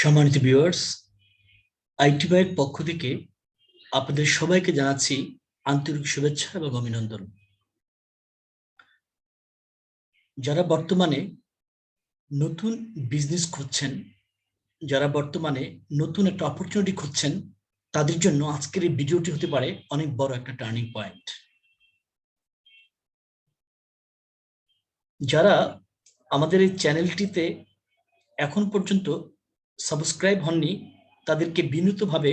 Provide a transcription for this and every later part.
সম্মানিত ভিউয়ার্স আইটিবাইয়ের পক্ষ থেকে আপনাদের সবাইকে জানাচ্ছি আন্তরিক শুভেচ্ছা এবং অভিনন্দন। যারা বর্তমানে নতুন বিজনেস খুঁজছেন, যারা বর্তমানে নতুন একটা অপরচুনিটি খুঁজছেন, তাদের জন্য আজকের এই ভিডিওটি হতে পারে অনেক বড় একটা টার্নিং পয়েন্ট যারা আমাদের এই চ্যানেলটিতে এখন পর্যন্ত সাবস্ক্রাইব হননি, তাদেরকে বিনীতভাবে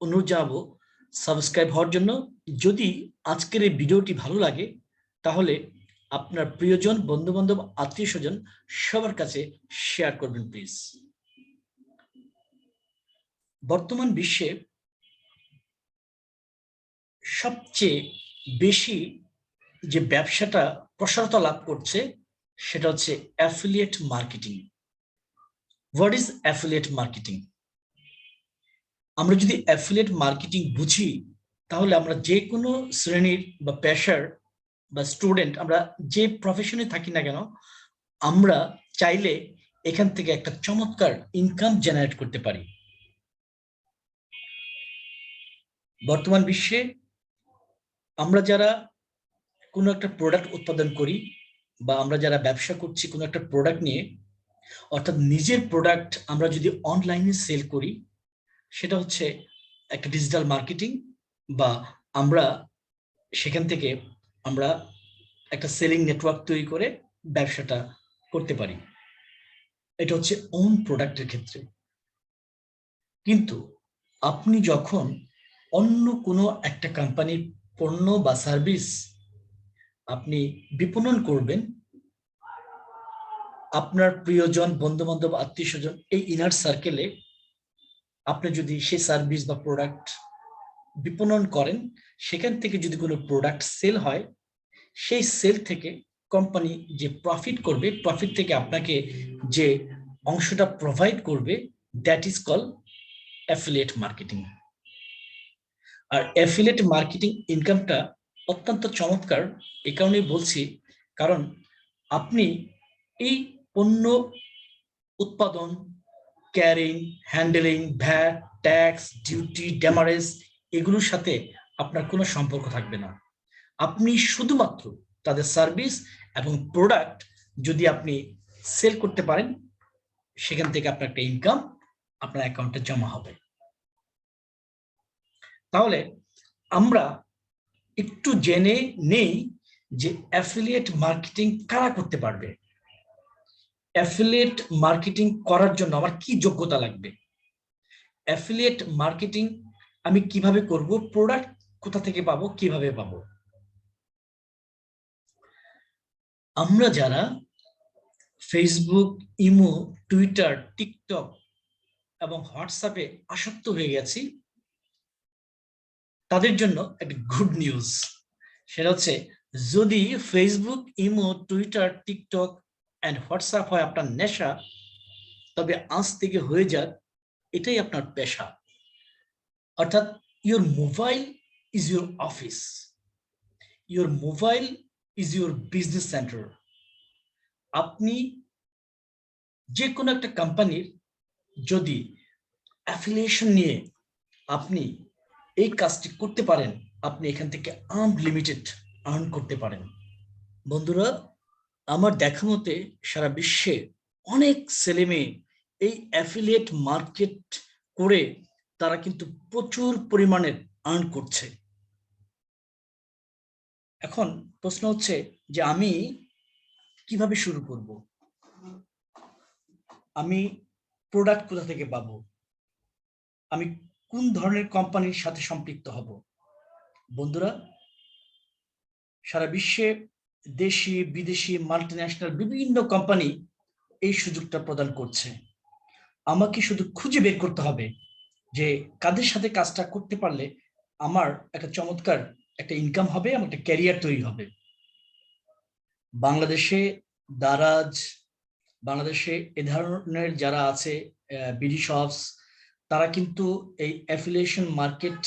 অনুরোধ জানাব সাবস্ক্রাইব হওয়ার জন্য। যদি আজকের এই ভিডিওটি ভালো লাগে, তাহলে আপনার প্রিয়জন বন্ধু বান্ধব আত্মীয় স্বজন সবার কাছে শেয়ার করবেন প্লিজ বর্তমান বিশ্বে সবচেয়ে বেশি যে ব্যবসাটা প্রসারতা লাভ করছে, সেটা হচ্ছে affiliate marketing what is affiliate marketing আমরা যদি অ্যাফিলিয়েট মার্কেটিং বুঝি, তাহলে আমরা যে কোনো শ্রেণির বা পেশার বা স্টুডেন্ট আমরা যে প্রফেশনে থাকি না কেন, আমরা চাইলে এখান থেকে একটা চমৎকার ইনকাম জেনারেট করতে পারি। বর্তমান বিশ্বে আমরা যারা কোনো একটা প্রোডাক্ট উৎপাদন করি বা আমরা যারা ব্যবসা করছি কোনো একটা প্রোডাক্ট নিয়ে অর্থাৎ নিজের প্রোডাক্ট আমরা যদি অনলাইনে সেল করি, সেটা হচ্ছে একটা ডিজিটাল মার্কেটিং বা আমরা সেখান থেকে আমরা একটা সেলিং নেটওয়ার্ক তৈরি করে ব্যবসাটা করতে পারি। এটা হচ্ছে ওন প্রোডাক্টের ক্ষেত্রে। কিন্তু আপনি যখন অন্য কোনো একটা কোম্পানির পণ্য বা সার্ভিস আপনি বিপণন করবেন আপনার প্রিয়জন বন্ধু বান্ধব আত্মীয় স্বজন এই ইনার সার্কেলে আপনি যদি সেই সার্ভিস বা প্রোডাক্ট বিপণন করেন, সেখান থেকে যদি কোনো প্রোডাক্ট সেল হয়, সেই সেল থেকে কোম্পানি যে প্রফিট করবে প্রফিট থেকে আপনাকে যে অংশটা প্রোভাইড করবে that is call affiliate marketing R affiliate marketing ইনকামটা অত্যন্ত চমৎকার এই কারণেই বলছি, কারণ আপনি এই পণ্য উৎপাদন carrying handling VAT tax duty demurrage এগুলোর সাথে আপনার কোনো সম্পর্ক থাকবে না। আপনি শুধুমাত্র তাদের সার্ভিস এবং প্রোডাক্ট যদি আপনি সেল করতে পারেন, সেখান থেকে আপনার একটা ইনকাম আপনার অ্যাকাউন্টে জমা হবে। তাহলে আমরা একটু জেনে নেই যে অ্যাফিলিয়েট মার্কেটিং কারা করতে পারবে। অ্যাফিলিয়েট মার্কেটিং করার জন্য আমার কি যোগ্যতা লাগবে? অ্যাফিলিয়েট মার্কেটিং আমি কীভাবে করব? প্রোডাক্ট কোথা থেকে পাবো? কীভাবে পাবো? আমরা যারা ফেসবুক ইমো টুইটার টিকটক এবং হোয়াটসঅ্যাপে আসক্ত হয়ে গেছি, তাদের জন্য একটা গুড নিউজ সেটা হচ্ছে, যদি Facebook imo Twitter TikTok and WhatsApp হয় আপনার নেশা? তবে আজ থেকে হয়ে যাক, এটাই আপনার পেশা। অর্থাৎ your mobile is your office your mobile is your business centre আপনি যে কোনো একটা কোম্পানির যদি অ্যাফিলিয়েশন নিয়ে আপনি এই কাজটি করতে পারেন, আপনি এখান থেকে আনলিমিটেড আর্ন করতে পারেন। বন্ধুরা আমার দেখা মতে সারা বিশ্বে অনেক ছেলে মেয়ে এই অ্যাফিলিয়েট মার্কেট করে তারা কিন্তু প্রচুর পরিমাণে আর্ন করছে। এখন প্রশ্ন হচ্ছে যে আমি কীভাবে শুরু করব? আমি প্রোডাক্ট কোথা থেকে পাবো? আমি কোন ধরনের কোম্পানির সাথে সম্পৃক্ত হব? বন্ধুরা, সারা বিশ্বে দেশি, বিদেশি মাল্টিন্যাশনাল বিভিন্ন কোম্পানি এই সুযোগটা প্রদান করছে। আমাকে শুধু খুঁজে বের করতে হবে যে কাদের সাথে কাজটা করতে পারলে আমার একটা চমৎকার একটা ইনকাম হবে, আমার একটা ক্যারিয়ার তৈরি হবে। বাংলাদেশে দারাজ, বাংলাদেশে এ ধরনের যারা আছে বিডি শপস তারা কিন্তু এই অ্যাফিলিয়েশন মার্কেট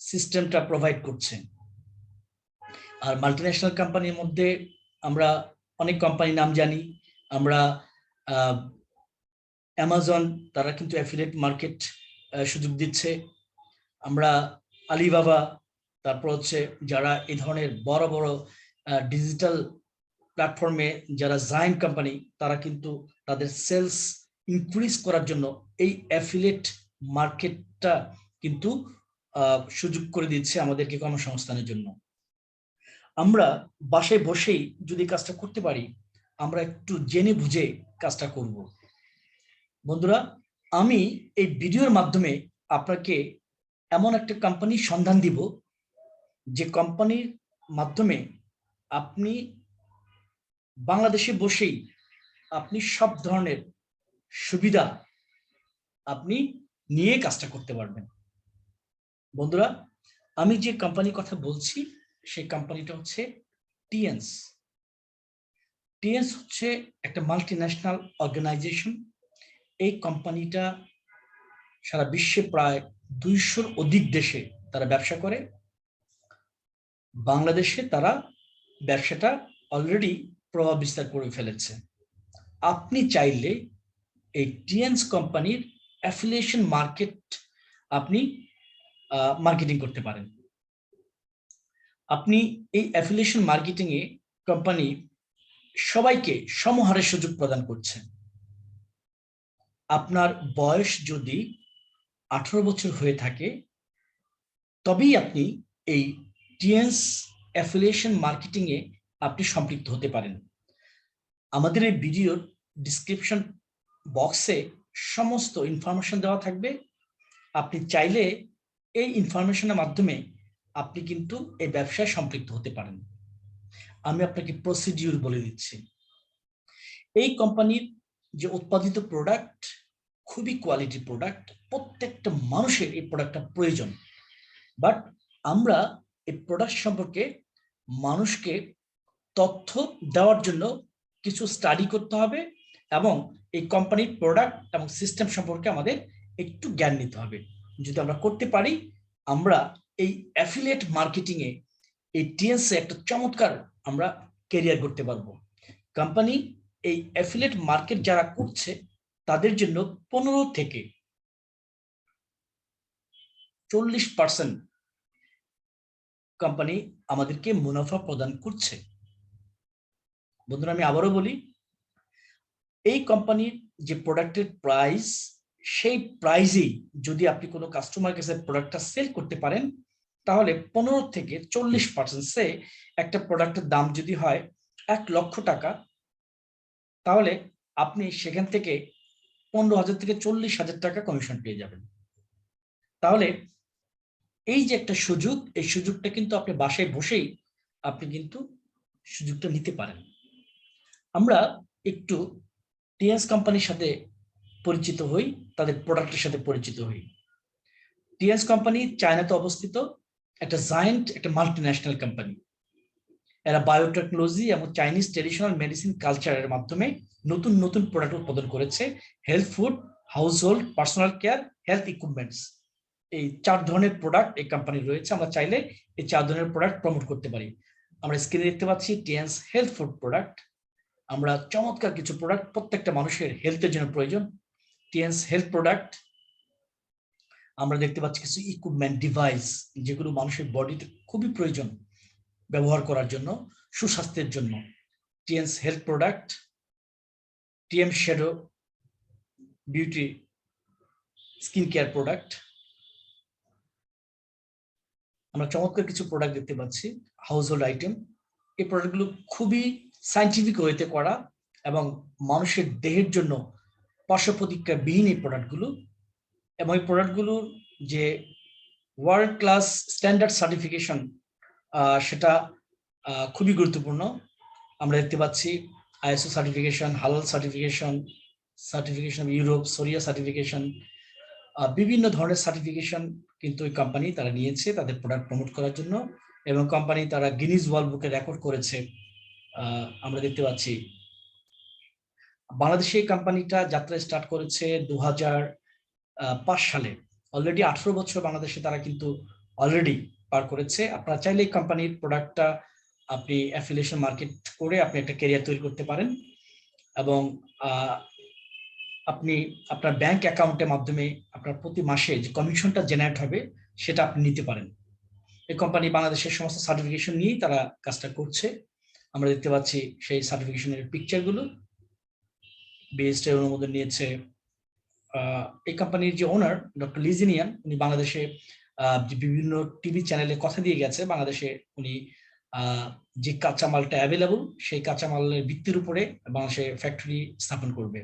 সিস্টেমটা প্রোভাইড করছে। আর মাল্টিন্যাশনাল কোম্পানির মধ্যে আমরা অনেক কোম্পানির নাম জানি। আমরা অ্যামাজন তারা কিন্তু অ্যাফিলেট মার্কেট সুযোগ দিচ্ছে। আমরা আলিবাবা তারপর হচ্ছে যারা এই ধরনের বড় বড় ডিজিটাল প্ল্যাটফর্মে যারা জায়েন্ট কোম্পানি তারা কিন্তু তাদের সেলস ইনক্রিজ করার জন্য এই অ্যাফিলেট মার্কেটটা কিন্তু সুযোগ করে দিচ্ছে আমাদেরকে কর্মসংস্থানের জন্য। আমরা বাসায় বসেই যদি কাজটা করতে পারি, আমরা একটু জেনে বুঝে কাজটা করব। বন্ধুরা, আমি এই ভিডিওর মাধ্যমে আপনাকে এমন একটা কোম্পানির সন্ধান দিব, যে কোম্পানির মাধ্যমে আপনি বাংলাদেশে বসেই আপনি সব ধরনের সুবিধা আপনি নিয়ে কাজটা করতে পারবেন। বন্ধুরা, আমি যে কোম্পানির কথা বলছি সেই কোম্পানিটা হচ্ছে টিএনস টিএনস হচ্ছে একটা মাল্টি ন্যাশনাল অর্গানাইজেশন এই কোম্পানিটা সারা বিশ্বে প্রায় দুইশোর অধিক দেশে তারা ব্যবসা করে। বাংলাদেশে তারা ব্যবসাটা অলরেডি প্রভাব বিস্তার করে ফেলেছে। আপনি চাইলে এই টিএনস কোম্পানির অ্যাফিলিয়েশন মার্কেট আপনি মার্কেটিং করতে পারেন। আপনি এই অ্যাফিলিয়েশন মার্কেটিং এ কোম্পানি সবাইকে সমহারে সুযোগ প্রদান করছে। আপনার বয়স যদি আঠারো বছর হয়ে থাকে, তবেই আপনি এই টিএনস অ্যাফিলিয়েশন মার্কেটিং এ আপনি সম্পৃক্ত হতে পারেন। আমাদের এই ভিডিওর ডিসক্রিপশন বক্সে সমস্ত ইনফরমেশন দেওয়া থাকবে। আপনি চাইলে এই ইনফরমেশনের মাধ্যমে আপনি কিন্তু এই ব্যবসায় সম্পৃক্ত হতে পারেন। আমি আপনাকে প্রসিডিউর বলে দিচ্ছি। এই কোম্পানির যে উৎপাদিত প্রোডাক্ট খুবই কোয়ালিটি প্রোডাক্ট প্রত্যেকটা মানুষের এই প্রোডাক্টটা প্রয়োজন। বাট আমরা এই প্রোডাক্ট সম্পর্কে মানুষকে তথ্য দেওয়ার জন্য কিছু স্টাডি করতে হবে এবং এই কোম্পানির প্রোডাক্ট এবং সিস্টেম সম্পর্কে আমাদের একটু জ্ঞান নিতে হবে। যদি আমরা করতে পারি, আমরা এই অ্যাফিলিয়েট মার্কেটিং এ এই টিএনসি একটা চমৎকার আমরা কেরিয়ার করতে পারব। কোম্পানি এই অ্যাফিলিয়েট মার্কেট যারা করছে, তাদের জন্য পনেরো থেকে চল্লিশ পার্সেন্ট কোম্পানি আমাদেরকে মুনাফা প্রদান করছে। বন্ধুরা, আমি আবারও বলি, এই কোম্পানির যে প্রোডাক্টের প্রাইস সেই প্রাইজেই যদি আপনি কোনো কাস্টমার কাছে প্রোডাক্টটা সেল করতে পারেন, তাহলে পনেরো থেকে চল্লিশ পার্সেন্ট সে একটা প্রোডাক্টের দাম যদি হয় এক লক্ষ টাকা, তাহলে আপনি সেখান থেকে পনেরো হাজার থেকে চল্লিশ হাজার টাকা কমিশন পেয়ে যাবেন। তাহলে এই যে একটা সুযোগ, এই সুযোগটা কিন্তু আপনি বাসায় বসেই আপনি কিন্তু সুযোগটা নিতে পারেন। আমরা একটু টিএস কোম্পানির সাথে পরিচিত হই, তাদের প্রোডাক্টের সাথে পরিচিত হই। টিএস কোম্পানি চায়নাতে অবস্থিত, একটা জায়েন্ট একটা মাল্টি ন্যাশনাল কোম্পানি এরা বায়োটেকনোলজি এবং চাইনিজ ট্রেডিশনাল মেডিসিন কালচারের মাধ্যমে নতুন নতুন প্রোডাক্ট উৎপাদন করেছে। Health food household personal care health equipments এই চার ধরনের প্রোডাক্ট এই কোম্পানি রয়েছে। আমরা চাইলে এই চার ধরনের প্রোডাক্ট প্রমোট করতে পারি। আমরা স্ক্রিনে দেখতে পাচ্ছি টিএনস হেলথ ফুড প্রোডাক্ট আমরা চমৎকার কিছু প্রোডাক্ট প্রত্যেকটা মানুষের হেলথের জন্য প্রয়োজন। টিএনস হেলথ প্রোডাক্ট আমরা দেখতে পাচ্ছি কিছু ইকুইপমেন্ট ডিভাইস যেগুলো মানুষের বডিতে খুবই প্রয়োজন ব্যবহার করার জন্য, সুস্বাস্থ্যের জন্য। Tiens health product TM shadow beauty skin care product আমরা চমৎকার কিছু প্রোডাক্ট দেখতে পাচ্ছি হাউস হোল্ড আইটেম এই প্রোডাক্টগুলো খুবই সাইন্টিফিক ওয়েতে করা এবং মানুষের দেহের জন্য পার্শ্ব প্রতিক্রিয়া বিহীন এই প্রোডাক্টগুলো এবং এই প্রোডাক্টগুলোর যে ওয়ার্ল্ড ক্লাস স্ট্যান্ডার্ড সার্টিফিকেশন সেটা খুবই গুরুত্বপূর্ণ। আমরা দেখতে পাচ্ছি আইএসও সার্টিফিকেশন হালাল সার্টিফিকেশন সার্টিফিকেশন ইউরোপ সোরিয়া সার্টিফিকেশন বিভিন্ন ধরনের সার্টিফিকেশন কিন্তু ওই কোম্পানি তারা নিয়েছে তাদের প্রোডাক্ট প্রমোট করার জন্য এবং কোম্পানি তারা গিনিজ ওয়ার্ল্ড বুকে রেকর্ড করেছে। আমরা দেখতে পাচ্ছি বাংলাদেশে এই কোম্পানিটা যাত্রা স্টার্ট করেছে দু সালে। অলরেডি আঠারো বছর বাংলাদেশে তারা কিন্তু অলরেডি পার করেছে। আপনারা চাইলে এই কোম্পানির প্রোডাক্টটা আপনি অ্যাফিলিয়েশন মার্কেট করে আপনি একটা ক্যারিয়ার তৈরি করতে পারেন এবং আপনি আপনার ব্যাংক অ্যাকাউন্টের মাধ্যমে আপনার প্রতি মাসে যে কমিশনটা জেনারেট হবে সেটা আপনি নিতে পারেন। এই কোম্পানি বাংলাদেশের সমস্ত সার্টিফিকেশন নিয়েই তারা কাজটা করছে। আমরা দেখতে পাচ্ছি সেই সার্টিফিকেশনের পিকচারগুলো বিএসটি অনুমোদন নিয়েছে এই কোম্পানির যে ওনার ডক্টর লিজিনিয়ান উনি বাংলাদেশে বিভিন্ন টিভি চ্যানেলে কথা দিয়ে গেছে। বাংলাদেশে উনি যে কাঁচামালটা অ্যাভেলেবল সেই কাঁচামালের ভিত্তির উপরে বাংলাদেশে ফ্যাক্টরি স্থাপন করবে।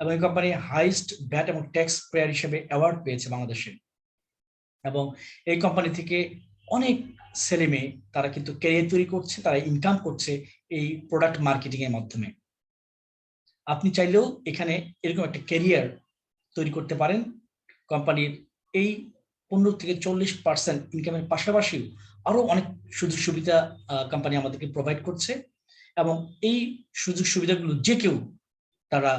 এবং এই কোম্পানি হাইস্ট ব্যাট এবং ট্যাক্স পেয়ার হিসেবে অ্যাওয়ার্ড পেয়েছে বাংলাদেশে। এবং এই কোম্পানি থেকে অনেক ছেলে মেয়ে তারা কিন্তু ক্যারিয়ার তৈরি করছে, তারা ইনকাম করছে এই প্রোডাক্ট মার্কেটিং এর মাধ্যমে। আপনি চাইলেও এখানে এরকম একটা ক্যারিয়ার তৈরি করতে পারেন। কোম্পানির এই পনেরো থেকে চল্লিশ পার্সেন্ট ইনকামের পাশাপাশি আরও অনেক সুযোগ সুবিধা কোম্পানি আমাদেরকে প্রোভাইড করছে এবং এই সুযোগ সুবিধাগুলো যে কেউ তারা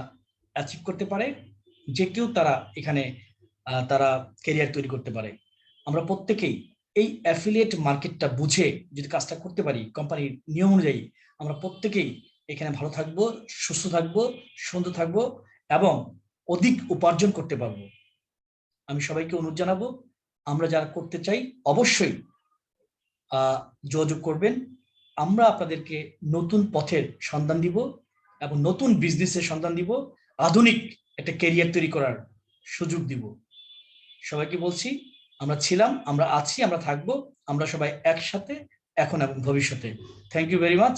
অ্যাচিভ করতে পারে, যে কেউ তারা এখানে তারা ক্যারিয়ার তৈরি করতে পারে। আমরা প্রত্যেকেই এই অ্যাফিলিয়েট মার্কেটটা বুঝে যদি কাজটা করতে পারি, কোম্পানির নিয়ম অনুযায়ী আমরা প্রত্যেকেই এখানে ভালো থাকব, সুস্থ থাকব সুন্দর থাকব এবং অধিক উপার্জন করতে পারব। আমি সবাইকে অনুরোধ জানাব, আমরা যারা করতে চাই অবশ্যই যোগাযোগ করবেন। আমরা আপনাদেরকে নতুন পথের সন্ধান দিব এবং নতুন বিজনেসের সন্ধান দিব, আধুনিক একটা কেরিয়ার তৈরি করার সুযোগ দিব। সবাইকে বলছি, আমরা ছিলাম, আমরা আছি, আমরা থাকব, আমরা সবাই একসাথে এখন এবং ভবিষ্যতে। Thank you very much